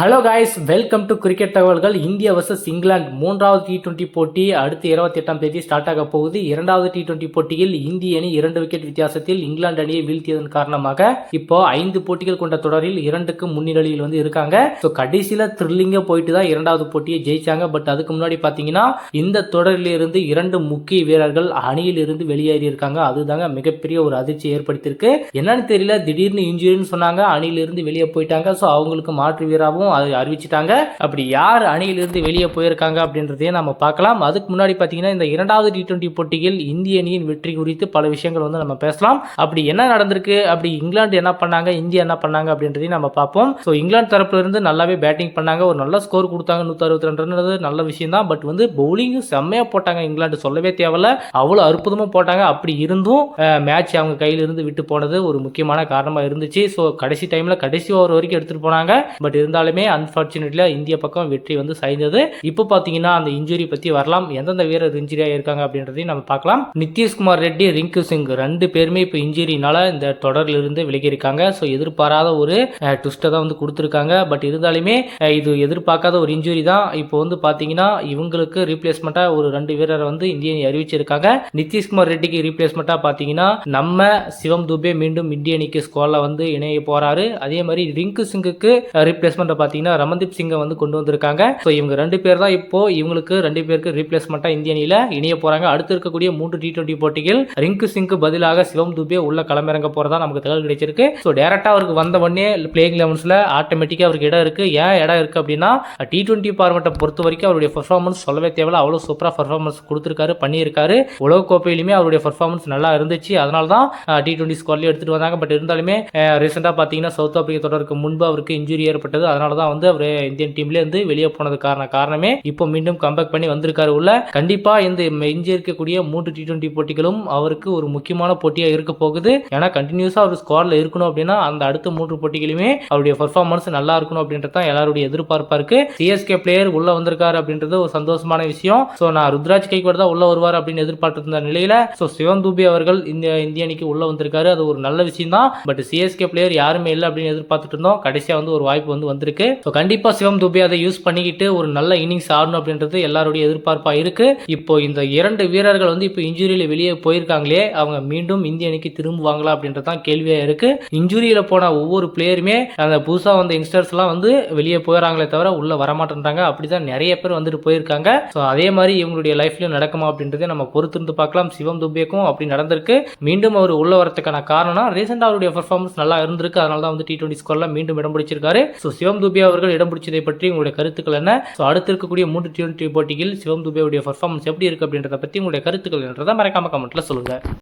Hello guys welcome to cricket தகவல்கள் India versus England மூன்றாவது T twenty போட்டி அடுத்து இருபத்தி எட்டாம் தேதி ஸ்டார்ட் ஆக போகுது. இரண்டாவது டி டுவெண்ட்டி போட்டியில் இந்திய அணி இரண்டு விக்கெட் வித்தியாசத்தில் இங்கிலாந்து அணியை வீழ்த்தியதன் காரணமாக இப்போ ஐந்து போட்டிகள் கொண்ட தொடரில் இரண்டுக்கு முன்னிலையில் வந்து இருக்காங்க. ஸோ கடைசியில் த்ரில்லிங்காக போயிட்டு தான் இரண்டாவது போட்டியை ஜெயிச்சாங்க. பட் அதுக்கு முன்னாடி பார்த்தீங்கன்னா இந்த தொடரில் இருந்து இரண்டு முக்கிய வீரர்கள் அணியில் இருந்து வெளியேறி இருக்காங்க. அதுதாங்க மிகப்பெரிய ஒரு அதிர்ச்சி ஏற்படுத்தியிருக்கு. என்னன்னு தெரியல. திடீர்னு இன்ஜுரின்னு சொன்னாங்க. அணியிலிருந்து வெளியே போயிட்டாங்க. ஸோ அவங்களுக்கு மாற்று வீராகவும் அது அறிவிச்சிட்டாங்க. அப்படி யார் அணியிலிருந்து வெளியே போயிருக்காங்க அப்படின்றதையும் நம்ம பார்க்கலாம். அதுக்கு முன்னாடி பார்த்தீங்கன்னா இந்த இரண்டாவது டி டுவெண்ட்டி போட்டியில் இந்திய அணியின் வெற்றி குறித்து பல விஷயங்கள் வந்து நம்ம பேசலாம். அப்படி என்ன நடந்திருக்கு? அப்படி இங்கிலாந்து என்ன பண்ணாங்க? இந்தியா என்ன பண்ணாங்க? அப்படின்றதையும் நம்ம பார்ப்போம். ஸோ இங்கிலாந்து தரப்புல இருந்து நல்லாவே பேட்டிங் பண்ணாங்க. ஒரு நல்ல ஸ்கோர் கொடுத்தாங்க. நூற்றி அறுபத்தி ரெண்டுன்றது நல்ல விஷயம் தான். பட் வந்து பவுலிங்கும் செம்மையாக போட்டாங்க. இங்கிலாந்து சொல்லவே தேவையில்ல. அவ்வளோ அற்புதமாக போட்டாங்க. அப்படி இருந்தும் மேட்ச் அவங்க கையிலிருந்து விட்டு போனது ஒரு முக்கியமான காரணமாக இருந்துச்சு. ஸோ கடைசி டைமில் கடைசி ஓவர் வரைக்கும் எடுத்துகிட்டு போனாங்க. பட் இருந்தாலுமே அன்ஃபார்ச்சுனேட்லி இந்திய பக்கம் வெற்றி வந்து சாய்ந்தது. இப்போ பார்த்தீங்கன்னா அந்த இன்ஜுரி பற்றி வரலாம். எந்தெந்த வீரர் இன்ஜுரியாக இருக்காங்க அப்படின்றதையும் நம்ம பார்க்கலாம். நிதிஷ்குமார் ரெட்டி ரிங்கு சிங் ரெண்டு பேருமே இப்போ இன்ஜுரினால இந்த தொடரில் இருந்து விலகி இருக்காங்க ஸோ எதிர்பாராத ஒரு ட்விஸ்ட்டை தான் வந்து கொடுத்துருக்காங்க. பட் இருந்தாலுமே இது எதிர்பார்க்காத ஒரு இன்ஜுரி தான். இப்போ வந்து பார்த்தீங்கன்னா இவங்களுக்கு ரீப்ளேஸ்மெண்ட்டாக ஒரு ரெண்டு வீரரை வந்து இந்திய அணி அறிவிச்சிருக்காங்க. நிதிஷ்குமார் ரெட்டிக்கு ரீப்ளேஸ்மெண்ட்டாக பார்த்தீங்கன்னா நம்ம சிவம் துபே மீண்டும் இந்திய அணிக்கு ஸ்குவாடில் வந்து இணைய போறாரு. அதே மாதிரி ரிங்கு சிங்குக்கு ரீப்ளேஸ்மெண்ட்டை பார்த்தீங்கன்னா ரமன்தீப் சிங்கை வந்து கொண்டு வந்திருக்காங்க. ஸோ இவங்க ரெண்டு பேர் தான் இப்போ இவங்களுக்கு ரெண்டு பேருக்கு ரீப்ளேஸ்மெண்ட்டாக இந்திய அணியில் இணைய போகிறாங்க அடுத்து இருக்கக்கூடிய மூன்று டி டுவெண்ட்டி போட்டிகள் ரிங்கு சிங்க்கு பதிலாக சிவம் துபே உள்ள களமிறங்க போகிறதா நமக்கு தகவல் கிடைச்சிருக்கு. ஸோ டேரெக்டாக அவருக்கு வந்த உடனே பிளேயிங் லெவன்ஸில் ஆட்டோமேட்டிக்காக அவருக்கு இடம் இருக்குது ஏன் இடம் இருக்குது அப்படின்னா டி டுவெண்ட்டி ஃபார்மெட்டை பொறுத்த வரைக்கும் அவருடைய பர்ஃபார்மன்ஸ் சொல்லவே தேவையில்ல. அவ்வளோ சூப்பராக பர்ஃபார்மன்ஸ் கொடுத்துருக்காரு பண்ணியிருக்காரு. உலக கோப்பையிலுமே அவருடைய பர்ஃபார்மன்ஸ் நல்லா இருந்துச்சு. அதனால தான் டி டுவெண்ட்டி ஸ்குவாட்லேயே எடுத்துகிட்டு வந்தாங்க. பட் இருந்தாலுமே ரீசெண்டாக பார்த்தீங்கன்னா சவுத் ஆப்பிரிக்கா தொடருக்கு முன்பு அவருக்கு இன்ஜுரி ஏற்பட்டது. அதனால தான் வந்து அவர் இந்தியன் டீம்லேருந்து வெளியே போனது காரண காரணமே இப்போ மீண்டும் கம்பேக் பண்ணி வந்திருக்காரு உள்ள. கண்டிப்பா இந்த எஞ்சி இருக்கக்கூடிய மூன்று டி டுவெண்ட்டி போட்டிகளும் அவருக்கு ஒரு முக்கியமான போட்டியா இருக்க போகுது. ஏன்னா கண்டினியூஸா அவர் ஸ்குவாட்ல இருக்கணும் அப்படின்னா அந்த அடுத்த மூன்று போட்டிகளுமே அவருடைய பர்ஃபார்மன்ஸ் நல்லா இருக்கணும் அப்படின்றது தான் எல்லாருடைய எதிர்பார்ப்பா இருக்கு. சிஎஸ்கே பிளேயர் உள்ள வந்திருக்காரு அப்படின்றது ஒரு சந்தோஷமான விஷயம். ஸோ நான் ருத்ராஜ் கைக்வாட் தான் உள்ள வருவார் அப்படின்னு எதிர்பார்த்திருந்த நிலையில ஸோ சிவம் தூபி அவர்கள் இந்த இந்திய அணிக்கு உள்ள வந்திருக்காரு. அது ஒரு நல்ல விஷயம் தான் பட் சிஎஸ்கே பிளேயர் யாருமே இல்லை அப்படின்னு எதிர்பார்த்துட்டு இருந்தோம். கடைசியா வந்து ஒரு வாய்ப்பு வந்து வந்திருக்கு. ஸோ கண்டிப்பா சிவம் துபே அதை யூஸ் பண்ணிக்கிட்டு ஒரு நல்ல இன்னிங்ஸ் ஆடணும் அப்படின்றது எல்லாருடைய எதிர்பார்ப்பா இருக்கு. இப்போ இந்த இரண்டு வீரர்கள் வந்து இப்போ இன்ஜுரியில வெளியே போயிருக்காங்களே அவங்க மீண்டும் இந்திய அணிக்கு திரும்புவாங்களா அப்படின்றது தான் கேள்வியா இருக்கு. இன்ஜுரியில போன ஒவ்வொரு பிளேயருமே அந்த புதுசா வந்த யங்ஸ்டர்ஸ் எல்லாம் வந்து வெளியே போயிடறாங்களே தவிர உள்ள வரமாட்டேன்றாங்க. அப்படிதான் நிறைய பேர் வந்துட்டு போயிருக்காங்க. ஸோ அதே மாதிரி இவங்களுடைய லைஃப்லயும் நடக்குமா அப்படின்றத நம்ம பொறுத்திருந்து பார்க்கலாம். சிவம் துபேக்கும் அப்படி நடந்திருக்கு. மீண்டும் அவர் உள்ள வரதுக்கான காரணம் ரீசெண்டாக அவருடைய பர்ஃபார்மன்ஸ் நல்லா இருந்திருக்கு. அதனால தான் வந்து டி டுவெண்ட்டி ஸ்கோர்ல மீண்டும் இடம் பிடிச்சிருக்காரு. ஸோ சிவம் துபே அவர்கள் இடம் பிடிச்சதை பற்றி உங்களுடைய கருத்துக்கள் என்ன? ஸோ அடுத்து இருக்கக்கூடிய மூன்று டி டுவெண்ட்டி போட்டியில் சிவம் துபேவுடைய பர்ஃபார்மன்ஸ் எப்படி இருக்கு அப்படின்றத பற்றி உங்களுடைய கருத்துக்கள் என்றதை மறக்காம கமெண்ட்டில் சொல்லுங்கள்